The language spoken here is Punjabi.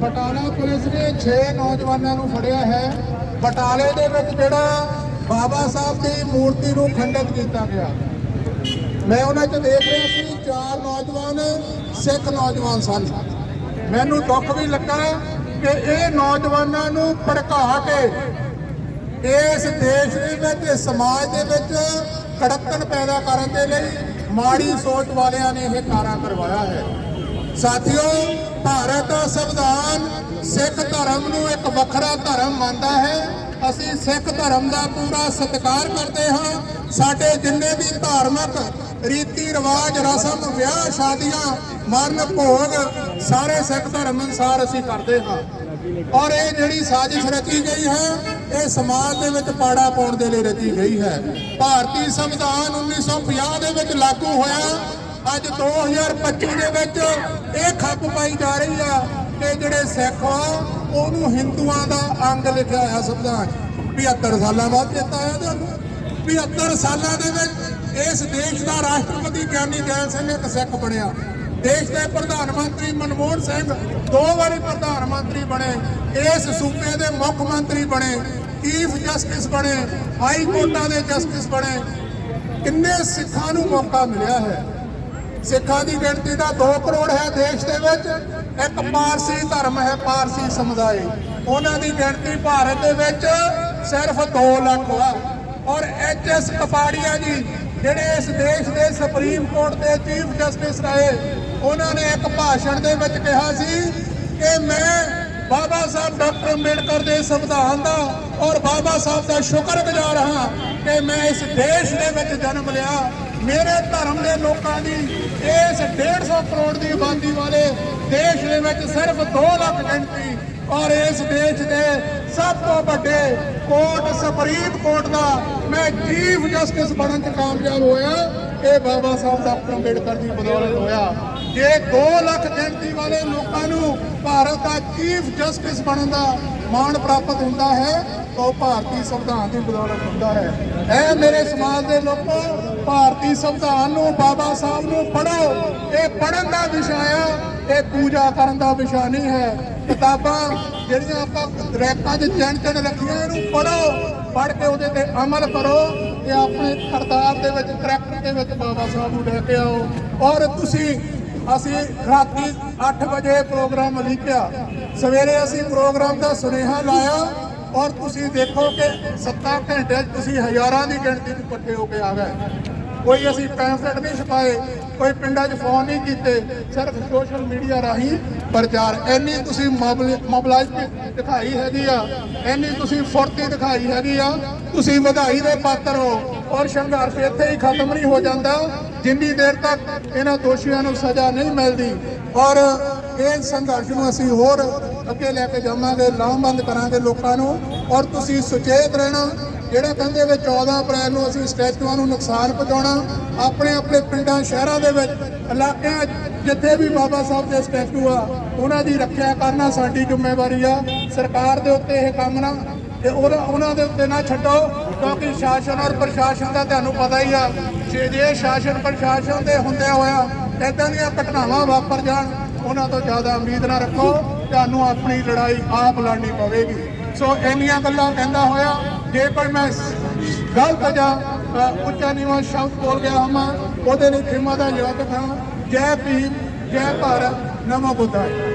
ਬਟਾਲਾ ਪੁਲਿਸ ਨੇ 6 ਨੌਜਵਾਨਾਂ ਨੂੰ ਫੜਿਆ ਹੈ। ਬਟਾਲੇ ਦੇ ਵਿੱਚ ਜਿਹੜਾ ਬਾਬਾ ਸਾਹਿਬ ਦੀ ਮੂਰਤੀ ਨੂੰ ਖੰਡਿਤ ਕੀਤਾ ਗਿਆ। ਮੈਂ ਉਹਨਾਂ 'ਚ ਦੇਖ ਰਿਹਾ ਸੀ, ਚਾਰ ਨੌਜਵਾਨ, ਸਿੱਖ ਨੌਜਵਾਨ ਸਨ। ਮੈਨੂੰ ਦੁੱਖ ਵੀ ਲੱਗਾ ਕਿ ਇਹ ਨੌਜਵਾਨਾਂ ਨੂੰ ਭੜਕਾ ਕੇ ਇਸ ਦੇਸ਼ ਦੇ ਵਿੱਚ ਸਮਾਜ ਦੇ ਵਿੱਚ ਕੜਕਣ ਪੈਦਾ ਕਰਨ ਦੇ ਲਈ ਮਾੜੀ ਸੋਚ ਵਾਲਿਆਂ ਨੇ ਇਹ ਕਾਰਾ ਕਰਵਾਇਆ ਹੈ। ਸਾਥੀਓ, ਭਾਰਤ ਦਾ ਸੰਵਿਧਾਨ ਸਿੱਖ ਧਰਮ ਨੂੰ ਇੱਕ ਵੱਖਰਾ ਧਰਮ ਮੰਨਦਾ ਹੈ। ਅਸੀਂ ਸਿੱਖ ਧਰਮ ਦਾ ਪੂਰਾ ਸਤਿਕਾਰ ਕਰਦੇ ਹਾਂ। ਸਾਡੇ ਜਿੰਨੇ ਵੀ ਧਾਰਮਿਕ ਰੀਤੀ ਰਿਵਾਜ, ਰਸਮ, ਵਿਆਹ ਸ਼ਾਦੀਆਂ, ਮਰਨ ਭੋਗ, ਸਾਰੇ ਸਿੱਖ ਧਰਮ ਅਨੁਸਾਰ ਅਸੀਂ ਕਰਦੇ ਹਾਂ। ਔਰ ਇਹ ਜਿਹੜੀ ਸਾਜ਼ਿਸ਼ ਰਚੀ ਗਈ ਹੈ, ਇਹ ਸਮਾਜ ਦੇ ਵਿੱਚ ਪਾੜਾ ਪਾਉਣ ਦੇ ਲਈ ਰਚੀ ਗਈ ਹੈ। ਭਾਰਤੀ ਸੰਵਿਧਾਨ 1950 ਦੇ ਵਿੱਚ ਲਾਗੂ ਹੋਇਆ। ਅੱਜ 2025 ਦੇ ਵਿੱਚ ਇਹ ਖੱਪ ਪਾਈ ਜਾ ਰਹੀ ਆ ਕਿ ਜਿਹੜੇ ਸਿੱਖ ਆ, ਉਹਨੂੰ ਹਿੰਦੂਆਂ ਦਾ ਅੰਗ ਲਿਖਿਆ ਹੋਇਆ ਸੰਵਿਧਾਨ। 'ਚ। 75 ਸਾਲਾਂ ਬਾਅਦ ਚੇਤਾ ਆਇਆ ਤੁਹਾਨੂੰ 75 ਸਾਲਾਂ ਦੇ ਵਿੱਚ ਇਸ ਦੇਸ਼ ਦਾ ਰਾਸ਼ਟਰਪਤੀ ਗਿਆਨੀ ਜੈਲ ਸਿੰਘ ਇੱਕ ਸਿੱਖ ਬਣਿਆ। ਦੇਸ਼ ਦੇ ਪ੍ਰਧਾਨ ਮੰਤਰੀ ਮਨਮੋਹਨ ਸਿੰਘ ਦੋ ਵਾਰੀ ਪ੍ਰਧਾਨ ਮੰਤਰੀ ਬਣੇ। ਇਸ ਸੂਬੇ ਦੇ ਮੁੱਖ ਮੰਤਰੀ ਬਣੇ। ਚੀਫ ਜਸਟਿਸ ਬਣੇ। ਹਾਈ ਕੋਰਟਾਂ ਦੇ ਜਸਟਿਸ ਬਣੇ। ਕਿੰਨੇ ਸਿੱਖਾਂ ਨੂੰ ਮੌਕਾ ਮਿਲਿਆ ਹੈ। ਸਿੱਖਾਂ ਦੀ ਗਿਣਤੀ ਦਾ 2 ਕਰੋੜ ਹੈ ਦੇਸ਼ ਦੇ ਵਿੱਚ। ਇੱਕ ਪਾਰਸੀ ਧਰਮ ਹੈ, ਪਾਰਸੀ ਸਮੁਦਾਇ। ਉਹਨਾਂ ਦੀ ਗਿਣਤੀ ਭਾਰਤ ਦੇ ਵਿੱਚ ਸਿਰਫ 2 ਲੱਖ ਆ। ਔਰ ਐਚ ਐਸ ਕਪਾੜੀਆ ਜੀ, ਜਿਹੜੇ ਇਸ ਦੇਸ਼ ਦੇ ਸੁਪਰੀਮ ਕੋਰਟ ਦੇ ਚੀਫ ਜਸਟਿਸ ਰਹੇ, ਉਹਨਾਂ ਨੇ ਇੱਕ ਭਾਸ਼ਣ ਦੇ ਵਿੱਚ ਕਿਹਾ ਸੀ ਕਿ ਮੈਂ ਬਾਬਾ ਸਾਹਿਬ ਡਾਕਟਰ ਅੰਬੇਡਕਰ ਦੇ ਸੰਵਿਧਾਨ ਦਾ ਔਰ ਬਾਬਾ ਸਾਹਿਬ ਦਾ ਸ਼ੁਕਰਗੁਜ਼ਾਰ ਹਾਂ ਕਿ ਮੈਂ ਇਸ ਦੇਸ਼ ਦੇ ਵਿੱਚ ਜਨਮ ਲਿਆ। ਮੇਰੇ ਧਰਮ ਦੇ ਲੋਕਾਂ ਦੀ, ਇਸ 150 ਕਰੋੜ ਦੀ ਆਬਾਦੀ ਵਾਲੇ ਦੇਸ਼ ਦੇ ਵਿੱਚ ਸਿਰਫ 2 ਲੱਖ ਗਿਣਤੀ ਔਰ ਇਸ ਦੇਸ਼ ਦੇ ਸਭ ਤੋਂ ਵੱਡੇ ਕੋਰਟ, ਸੁਪਰੀਮ ਕੋਰਟ ਦਾ ਮੈਂ ਚੀਫ ਜਸਟਿਸ ਬਣਨ ਚ ਕਾਮਯਾਬ ਹੋਇਆ। ਇਹ ਬਾਬਾ ਸਾਹਿਬ ਡਾਕਟਰ ਅੰਬੇਡਕਰ ਦੀ ਬਦੌਲਤ ਹੋਇਆ। ਜੇ 2 ਲੱਖ ਗਿਣਤੀ ਵਾਲੇ ਲੋਕਾਂ ਨੂੰ ਭਾਰਤ ਦਾ ਚੀਫ ਜਸਟਿਸ ਬਣਨ ਦਾ ਮਾਣ ਪ੍ਰਾਪਤ ਹੁੰਦਾ ਹੈ, ਤਾਂ ਉਹ ਭਾਰਤੀ ਸੰਵਿਧਾਨ ਦੀ ਬਦੌਲਤ ਹੁੰਦਾ ਹੈ। ਇਹ ਮੇਰੇ ਸਮਾਜ ਦੇ ਲੋਕੋ, ਭਾਰਤੀ ਸੰਵਿਧਾਨ ਨੂੰ ਬਾਬਾ ਸਾਹਿਬ ਨੂੰ ਪੜ੍ਹੋ। ਇਹ ਪੜ੍ਹਨ ਦਾ ਵਿਸ਼ਾ ਆ, ਇਹ ਪੂਜਾ ਕਰਨ ਦਾ ਵਿਸ਼ਾ ਨਹੀਂ ਹੈ। ਕਿਤਾਬਾਂ ਜਿਹੜੀਆਂ ਆਪਾਂ ਰੈਕਾਂ 'ਚ ਚਿਣ ਚਿਣ ਰੱਖੀਆਂ, ਇਹਨੂੰ ਪੜ੍ਹੋ। ਪੜ੍ਹ ਕੇ ਉਹਦੇ ਤੇ ਅਮਲ ਕਰੋ ਤੇ ਆਪਣੇ ਕਰਤਾਰ ਦੇ ਵਿੱਚ, ਕਰੈਕਟਰ ਦੇ ਵਿੱਚ ਬਾਬਾ ਸਾਹਿਬ ਨੂੰ ਲੈ ਕੇ ਆਓ। ਔਰ ਤੁਸੀਂ ਅਸੀਂ ਰਾਤੀ 8 ਵਜੇ ਪ੍ਰੋਗਰਾਮ ਲਿਖਿਆ ਸਵੇਰੇ ਅਸੀਂ ਪ੍ਰੋਗਰਾਮ ਦਾ ਸੁਨੇਹਾ ਲਾਇਆ ਔਰ ਤੁਸੀਂ ਦੇਖੋ ਕਿ 7 ਘੰਟੇ 'ਚ ਤੁਸੀਂ ਹਜ਼ਾਰਾਂ ਦੀ ਗਿਣਤੀ 'ਚ ਇਕੱਠੇ ਹੋ ਕੇ ਆ ਗਏ। ਕੋਈ ਅਸੀਂ ਪੈਂਫਲੇਟ ਨਹੀਂ ਛਪਾਏ, ਕੋਈ ਪਿੰਡਾਂ 'ਚ ਫੋਨ ਨਹੀਂ ਕੀਤੇ, ਸਿਰਫ ਸੋਸ਼ਲ ਮੀਡੀਆ ਰਾਹੀਂ ਪ੍ਰਚਾਰ। ਇੰਨੀ ਤੁਸੀਂ ਮੋਬਿਲਾਈਜ਼ ਦਿਖਾਈ ਹੈਗੀ ਆ, ਇੰਨੀ ਤੁਸੀਂ ਫੁਰਤੀ ਦਿਖਾਈ ਹੈਗੀ ਆ, ਤੁਸੀਂ ਵਧਾਈ ਦੇ ਪਾਤਰ ਹੋ ਔਰ ਸੰਘਰਸ਼ ਇੱਥੇ ਹੀ ਖਤਮ ਨਹੀਂ ਹੋ ਜਾਂਦਾ। ਜਿੰਨੀ ਦੇਰ ਤੱਕ ਇਹਨਾਂ ਦੋਸ਼ੀਆਂ ਨੂੰ ਸਜ਼ਾ ਨਹੀਂ ਮਿਲਦੀ, ਔਰ ਇਹ ਸੰਘਰਸ਼ ਨੂੰ ਅਸੀਂ ਹੋਰ ਅੱਗੇ ਲੈ ਕੇ ਜਾਵਾਂਗੇ ਲਾਮਬੰਦ ਕਰਾਂਗੇ ਲੋਕਾਂ ਨੂੰ, ਔਰ ਤੁਸੀਂ ਸੁਚੇਤ ਰਹਿਣਾ, ਜਿਹੜਾ ਕਹਿੰਦੇ ਵੀ 14 ਅਪ੍ਰੈਲ ਨੂੰ ਅਸੀਂ ਸਟੈਚੂਆਂ ਨੂੰ ਨੁਕਸਾਨ ਪਹੁੰਚਾਉਣਾ, ਆਪਣੇ ਆਪਣੇ ਪਿੰਡਾਂ, ਸ਼ਹਿਰਾਂ ਦੇ ਵਿੱਚ, ਇਲਾਕਿਆਂ ਜਿੱਥੇ ਵੀ ਬਾਬਾ ਸਾਹਿਬ ਦੇ ਸਟੈਚੂ ਆ, ਉਹਨਾਂ ਦੀ ਰੱਖਿਆ ਕਰਨਾ ਸਾਡੀ ਜ਼ਿੰਮੇਵਾਰੀ ਆ, ਸਰਕਾਰ ਦੇ ਉੱਤੇ ਇਹ ਕੰਮ ਨਾ, ਤੇ ਉਹਨਾਂ ਉਹਨਾਂ ਦੇ ਉੱਤੇ ਨਾ ਛੱਡੋ ਕਿਉਂਕਿ ਸ਼ਾਸਨ ਔਰ ਪ੍ਰਸ਼ਾਸਨ ਦਾ ਤੁਹਾਨੂੰ ਪਤਾ ਹੀ ਆ, ਜੇ ਜੇ ਸ਼ਾਸਨ ਪ੍ਰਸ਼ਾਸਨ ਦੇ ਹੁੰਦੇ ਹੋਇਆ ਇਦਾਂ ਦੀਆਂ ਘਟਨਾਵਾਂ ਵਾਪਰ ਜਾਣ, ਉਹਨਾਂ ਤੋਂ ਜ਼ਿਆਦਾ ਉਮੀਦ ਨਾ ਰੱਖੋ, ਤੁਹਾਨੂੰ ਆਪਣੀ ਲੜਾਈ ਆਪ ਲੜਨੀ ਪਵੇਗੀ। ਸੋ ਇੰਨੀਆਂ ਗੱਲਾਂ ਕਹਿੰਦਾ ਹੋਇਆ ਜੇ ਕੋਈ ਮੈਂ ਗਲਤ ਜਾਂ ਉੱਚਾ ਨੀਵਾਂ ਸ਼ਬਦ ਬੋਲ ਗਿਆ ਹਾਂ ਉਹਦੇ ਲਈ ਖਿਮਾ ਦਾ ਜਵਾਬ ਹਾਂ ਜੈ ਭੀਮ, ਜੈ ਭਾਰਤ, ਨਮੋ ਬੁੱਧਾਏ।